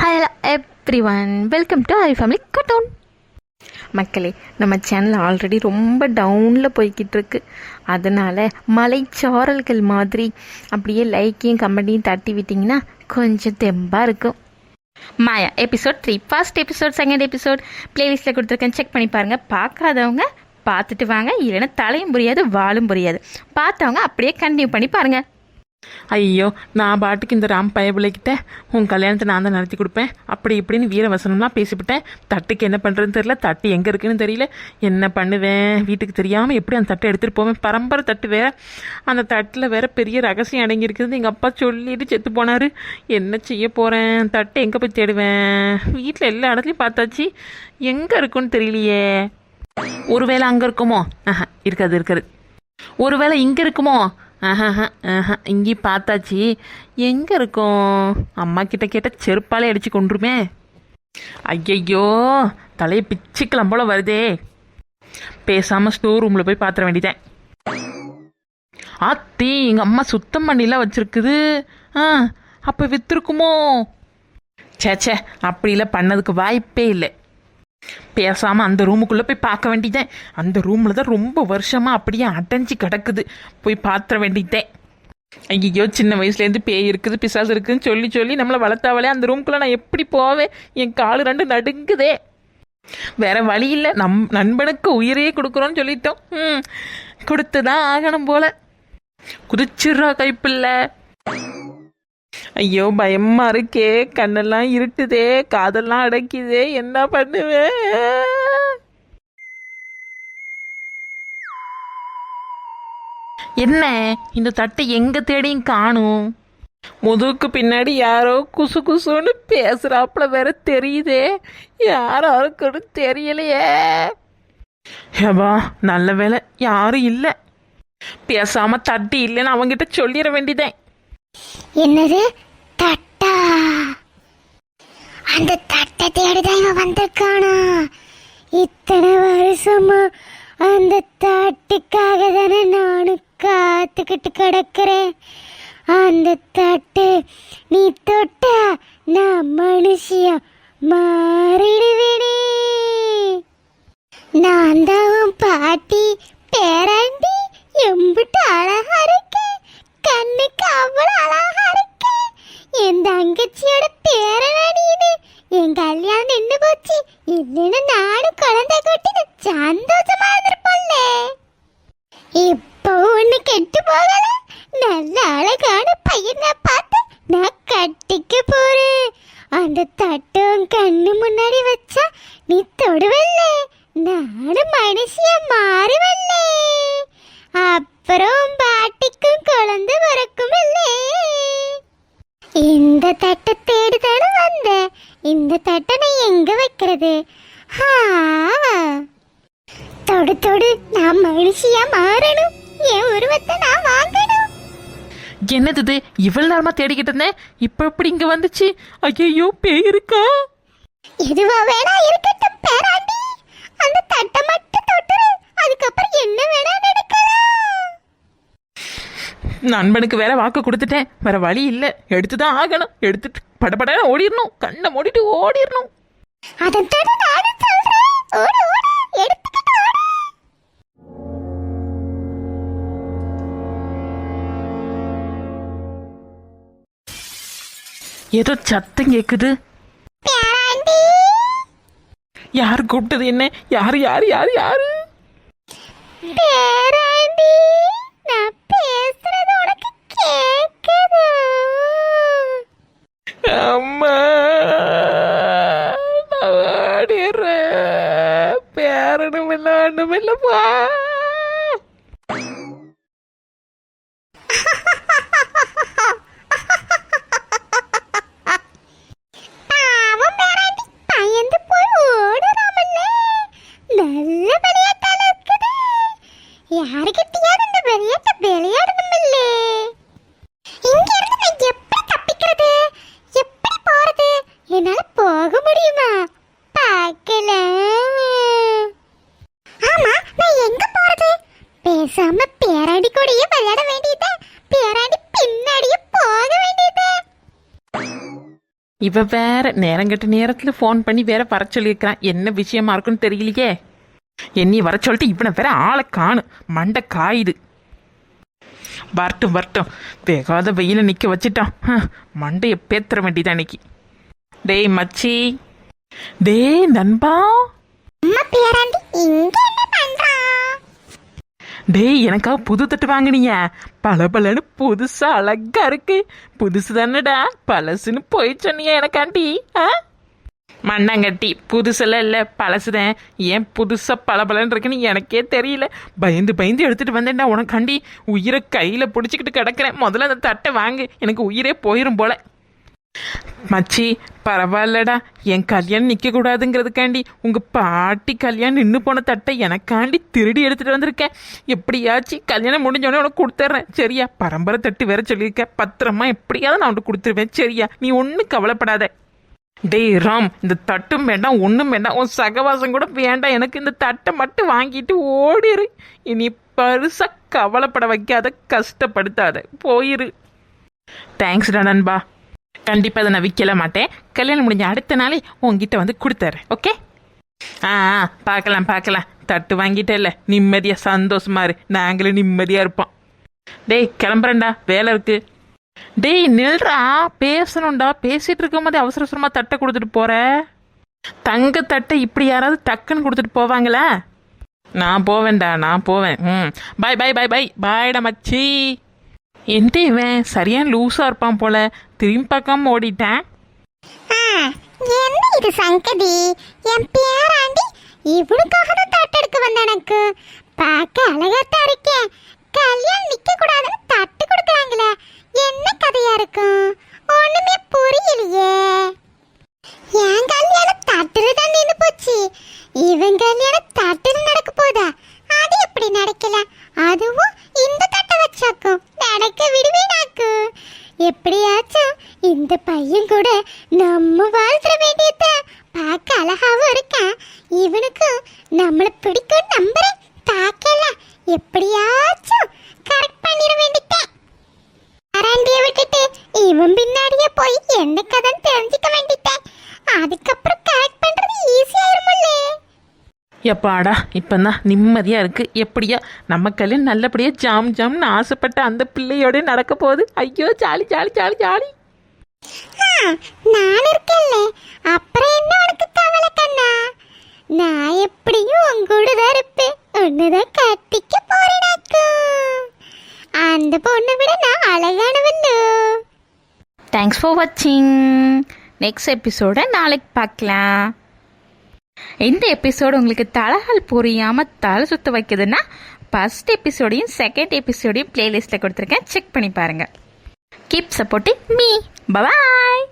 Hello everyone welcome to Hari family கட்டோன் மக்களே நம்ம channel already ரொம்ப டவுனில் போய்கிட்டு இருக்கு. அதனால் மலைச்சாரல்கள் மாதிரி அப்படியே லைக்கையும் கமெண்ட்டையும் தட்டி விட்டிங்கன்னா கொஞ்சம் தெம்பாக இருக்கும். Maya episode three first episode second episode பிளேலிஸ்ட்டில் கொடுத்துருக்கேன். செக் பண்ணி பாருங்கள் பார்க்காதவங்க பார்த்துட்டு வாங்க. இல்லைன்னா தலையும் புரியாது வாலும் புரியாது. பார்த்தவங்க அப்படியே கண்டினியூ பண்ணி பாருங்கள் ஐயோ நான் பாட்டுக்கு இந்த ராம் பயபிள்ளைக்கிட்ட உன் கல்யாணத்தை நான் தான் நடத்தி கொடுப்பேன். அப்படி இப்படின்னு வீரவசனம்லாம் பேசிவிட்டேன். தட்டுக்கு என்ன பண்ணுறதுன்னு தெரியல. தட்டு எங்கே இருக்குன்னு தெரியல. என்ன பண்ணுவேன்? வீட்டுக்கு தெரியாமல் எப்படி அந்த தட்டை எடுத்துகிட்டு போவேன்? பரம்பரை தட்டு வேற. அந்த தட்டில் வேற பெரிய ரகசியம் அடங்கியிருக்குது எங்கள் அப்பா சொல்லிட்டு செத்து போனார். என்ன செய்ய போகிறேன் தட்டை எங்கே போய் தேடுவேன்? வீட்டில் எல்லா இடத்துலையும் பார்த்தாச்சு. எங்கே இருக்குன்னு தெரியலையே. ஒருவேளை அங்கே இருக்குமோ? ஆஹா இருக்காது இருக்காது. ஒருவேளை இங்கே இருக்குமோ? ஆஹா ஆஹா இங்கேயும் பார்த்தாச்சு. எங்கே இருக்கும்? அம்மா கிட்ட கேட்டால் செருப்பாலே அடிச்சு கொண்டுருமே ஐயையோ தலையை பிச்சுக்கலாம் போல வருதே. பேசாமல் ஸ்டோர் ரூமில் போய் பார்த்துட வேண்டியதேன் ஆத்தி எங்கள் அம்மா சுத்தம் பண்ணிலாம் வச்சிருக்குது. ஆ அப்போ விற்றுருக்குமோ ச்சே ச்சே அப்படிலாம் பண்ணதுக்கு வாய்ப்பே இல்லை. பேசாமல் அந்த ரூமுக்குள்ளே போய் பார்க்க வேண்டியதேன். அந்த ரூமில் தான் ரொம்ப வருஷமாக அப்படியே அடைஞ்சு கிடக்குது. போய் பார்த்துட வேண்டியதேன். ஐயோ சின்ன வயசுலேருந்து பேய் இருக்குது பிசாசு இருக்குதுன்னு சொல்லி சொல்லி நம்மளை வளர்த்தாவளே அந்த ரூமுக்குள்ளே நான் எப்படி போவேன்? என் கால் ரெண்டு நடுங்குதே. வேற வழி இல்லை. நம் நண்பனுக்கு உயிரையே கொடுக்குறோன்னு சொல்லிட்டோம். ம் கொடுத்து தான் ஆகணும் போல. குதிச்சிடுறா கைப்பில்லை ஐயோ பயமா இருக்கே. கண்ணெல்லாம் இருட்டுதே. காதெல்லாம் அடைக்குதே. என்ன பண்ணுவேன் என்ன? இந்த தட்டை எங்க தேடியும் காணும்? முதுகுக்கு பின்னாடி யாரோ குசு குசுன்னு பேசுறாப்புல வேற தெரியுதே. யாரோ இருக்குன்னு தெரியலையே. ஏவா நல்ல வேலை யாரும் இல்லை. பேசாம தட்டி இல்லைன்னு அவங்கிட்ட சொல்லிட வேண்டியதேன். என்னது? தட்டா? அந்த தட்டை தேடிதான் இவன் வந்திருக்கானா? இத்தனை வருஷமா அந்த தட்டுக்காக தானே நானும் காத்துக்கிட்டு கிடக்கிறேன். அந்த தட்டு நீ தொட்ட நான் மனுஷியா மாறிடுவேனே. நான் தான் பாட்டி பேராண்டி எம்பிட்டு அழகா போச்சு நானும் குழந்தை கட்டின சந்தோஷமா இருந்திருப்போம்ல இப்போ ஒண்ணு கெட்டு போகல நல்ல அழகான பையனை பார்த்து நான் கட்டிக்க போறேன் அந்த தட்டும் கண்ணு முன்னாடி வச்சா நீ தொடுவல்ல நானும் மனுஷியா மாறுவல்ல அப்புறம் பாட்டிக்கும் குழந்தை பிறக்கும் இந்த தட்டை தேடிதானே வந்தேன் இந்த தட்டை நான் எங்க வைக்கிறது ஹா தொடு நான் மனுஷியா மாறணும். என் உருவத்தை நான் வாங்கணும். என்னது இது? இவ்வளவு நேரமா தேடிக்கிட்டு இருந்தேன். இப்ப எப்படி இங்க வந்துச்சு? ஐயோ பேய் இருக்கா? எதுவா வேணா இருக்கட்டும் பேராண்டி. அந்த தட்டை மட்டும் தொட்டுரு. அதுக்கப்புறம் என்ன வேணா நடக்கலாம். நண்பனுக்கு வேற வாக்கு கொடுத்துட்டேன். வேற வழி இல்ல. எடுத்துதான் ஆகணும். எடுத்துட்டு படபட ஓடிடணும் கண்ணை மூடிட்டு ஓடிடணும் அதைத்தானே நானும் சொல்றேன். ஓடு ஏதோ சத்தம் கேக்குது. யார் கூப்பிட்டது என்ன? யார் யார் யார் யாரு? கொஞ்சம் விளையாடணுமில்லே இங்க இருந்து நான் எப்படி தப்பிக்கிறது? போக முடியுமா? பார்க்கல. ஆமா நான் எங்க போறது? பேசாம பேராண்டி கூடயே விளையாட வேண்டியது. பேராண்டி பின்னாடியே போக வேண்டியது. இவ வேற நேரம் நேரங்கட்ட நேரத்துல ஃபோன் பண்ணி வேற வர சொல்லியிருக்கான் என்ன விஷயமா இருக்குன்னு தெரியலையே. என்னைய வர சொல்லிட்டு இவனை வேற ஆளை காணு மண்டை காயுது. வரட்டும் வரட்டும். வேகாத வெயில நிக்க வச்சுட்டான். மண்டைய பேத்துற வேண்டியதான் இன்னைக்கு. டேய் மச்சி. டேய் நண்பா. டேய் எனக்கா புது தட்டு வாங்குனீங்க. பளபளன்னு புதுசா அழகா இருக்கு. புதுசு தானடா பழசுன்னு போய் சொன்னீங்க எனக்காண்டி. ஆ? மண்ணாங்கட்டி புதுசெல்லாம் இல்லை பழசுதான். ஏன் புதுசாக பளபளன்னு இருக்குன்னு எனக்கே தெரியல. பயந்து பயந்து எடுத்துகிட்டு வந்தேன்டா உனக்காண்டி உயிரை கையில் பிடிச்சிக்கிட்டு கிடக்குறேன். முதல்ல அந்த தட்டை வாங்கு. எனக்கு உயிரே போயிடும் போல. மச்சி பரவாயில்லடா. என் கல்யாணம் நிற்கக்கூடாதுங்கிறதுக்காண்டி உங்கள் பாட்டி கல்யாணம் நின்று போன தட்டை எனக்காண்டி திருடி எடுத்துகிட்டு வந்திருக்கேன். எப்படியாச்சு கல்யாணம் முடிஞ்சோடனே உனக்கு கொடுத்துட்றேன் சரியா? பரம்பரை தட்டு வேற சொல்லியிருக்கேன் பத்திரமா எப்படியாவது நான் உனக்கு கொடுத்துருவேன். சரியா? நீ ஒன்றும் கவலைப்படாத. டேய் ராம் இந்த தட்டும் வேண்டாம் ஒன்றும் வேண்டாம். உன் சகவாசம் கூட வேண்டாம். எனக்கு இந்த தட்டை மட்டும் வாங்கிட்டு ஓடிரு. இனி பருசா கவலைப்பட வைக்காத கஷ்டப்படுத்தாத. போயிரு. தேங்க்ஸ்டா நண்பா. கண்டிப்பாக அதை நான் விற்கல மாட்டேன். கல்யாணம் முடிஞ்ச அடுத்த நாளே உங்ககிட்ட வந்து கொடுத்துறேன் ஓகே ஆ பார்க்கலாம் பார்க்கலாம். தட்டு வாங்கிட்டேல்ல. நிம்மதியாக சந்தோஷமா இரு. நாங்களும் நிம்மதியாக இருப்போம். டேய் கிளம்புறேன்டா. வேலை இருக்குது டேய் நில்றா. பேசணும்டா. பேசிட்டு இருக்கும் போதே அவசர அவசரமா தட்டை கொடுத்துட்டு போற. தங்க தட்டை இப்படி யாராவது டக்குன்னு கொடுத்துட்டு போவாங்களா? நான் போவேன்டா நான் போவேன். ம். பாய் பாய் பாய் பாய் பாய்டா மச்சி. எந்த இவன் சரியான லூஸா இருப்பான் போல. திரும்பி பார்க்காம ஓடிட்டேன். ஆ, என்ன இது சங்கதி? என் பேராண்டி இவனுக்காக தான் தட்டெடுக்க வந்த எனக்கு. பார்க்க அழகாத்தான் இருக்கேன் கல்யாணம் நிக்க கூடாதுன்னு தட்டு கொடுக்குறாங்களே. என்ன கதையா இருக்கும்? ஒண்ணுமே புரியலையே. என் கல்யாணம் தட்டுல தான் நின்று போச்சு. இவன் கல்யாணம் தட்டுல நடக்க போதா? அது எப்படி நடக்கல? அதுவும் இந்த தட்டை வச்சாக்கும். நடக்க விடுவேனாக்கும் எப்படியாச்சும் இந்த பையன் கூட நம்ம வாழ்த்துற வேண்டியத பார்க்க அழகாவும் இருக்கான். இவனுக்கும் நம்மளை பிடிக்கும் நம்புறேன். பார்க்கல எப்படியாச்சும் கரெக்ட் பண்ணிட வேண்டியதேன் அராண்டிய விட்டுட்டு இவன் பின்னாடியே போய் என்ன கதைன்னு தெரிஞ்சுக்க வேண்டியதேன் அதுக்கப்புறம் கரெக்ட் பண்றது ஈஸியாயிருமில்லே எப்பாடா இப்பதான் நிம்மதியா இருக்கு. எப்படியா நம்ம கல்யாணம் நல்லபடியா ஜாம் ஜாம்னு ஆசைப்பட்ட அந்த பிள்ளையோட நடக்க போகுது. ஐயோ ஜாலி ஜாலி ஜாலி ஜாலி. நான் இருக்கேன்ல அப்புறம் என்ன உனக்கு கவலை கண்ணா நான் எப்படியும் உன் கூட தான் இருப்பேன் உன்னதான் கட்டிக்க போறேனாக்கும் அந்த பொண்ணை விட நான் அழகானவன்னு தேங்க்ஸ் ஃபார் வாட்சிங் நெக்ஸ்ட் எபிசோட நாளைக்கு பார்க்கலாம். இந்த எபிசோடு உங்களுக்கு தலகால் புரியாமல் தலை சுத்த வைக்குதுன்னா ஃபர்ஸ்ட் எபிசோடையும் செகண்ட் எபிசோடையும் பிளேலிஸ்ட்டில் கொடுத்துருக்கேன். செக் பண்ணி பாருங்கள் கீப் சப்போர்ட்டிங் மீ பபாய்